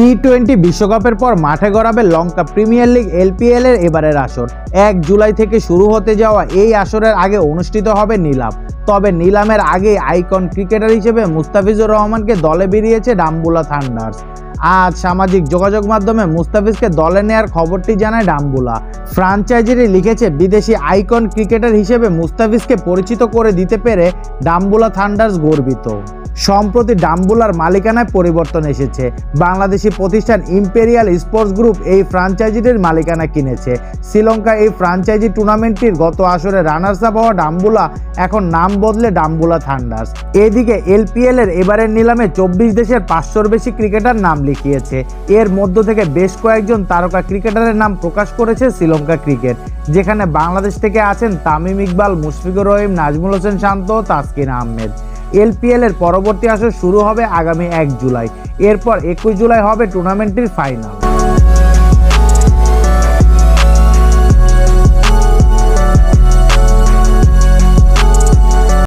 T twenty বিশ্বকাপের পর মাঠে গড়াবে লঙ্কা প্রিমিয়ার লিগ এলপিএল এর এবারের আসর। এক জুলাই থেকে শুরু হতে যাওয়া এই আসরের আগে অনুষ্ঠিত হবে নিলাম। তবে নিলামের আগে আইকন ক্রিকেটার হিসেবে মুস্তাফিজুর রহমানকে দলে বেরিয়েছে ডাম্বুলা থান্ডার্স। আজ সামাজিক যোগাযোগ মাধ্যমে মুস্তাফিজকে দলে নেয়ার খবরটি জানায় ডাম্বুলা। ফ্রাঞ্চাইজিটি লিখেছে, বিদেশি আইকন ক্রিকেটার হিসেবে মুস্তাফিজকে পরিচিত করে দিতে পেরে ডাম্বুলা থান্ডার্স গর্বিত। সম্প্রতি ডাম্বুলার মালিকানায় পরিবর্তন এসেছে। বাংলাদেশি প্রতিষ্ঠান ইম্পেরিয়াল স্পোর্টস গ্রুপ এই ফ্রাঞ্চাইজিটির মালিকানা কিনেছে। শ্রীলঙ্কা এই ফ্রাঞ্চাইজি টুর্নামেন্টটির গত আসরে রানার্স আপ হওয়া ডাম্বুলা এখন নাম বদলে ডাম্বুলা থান্ডার্স। এদিকে এলপিএল এর এবারের নিলামে চব্বিশ দেশের পাঁচশোর বেশি ক্রিকেটার নাম লিখিয়েছে। এর মধ্য থেকে বেশ কয়েকজন তারকা ক্রিকেটারের নাম প্রকাশ করেছে শ্রীলঙ্কা ক্রিকেট, যেখানে বাংলাদেশ থেকে আছেন তামিম ইকবাল, মুশফিকুর রহিম, নাজমুল হোসেন শান্ত তাসকিন আহমেদ। এলপিএল এর পরবর্তী আসর শুরু হবে আগামী এক জুলাই। এরপর একুশ জুলাই হবে টুর্নামেন্টটির ফাইনাল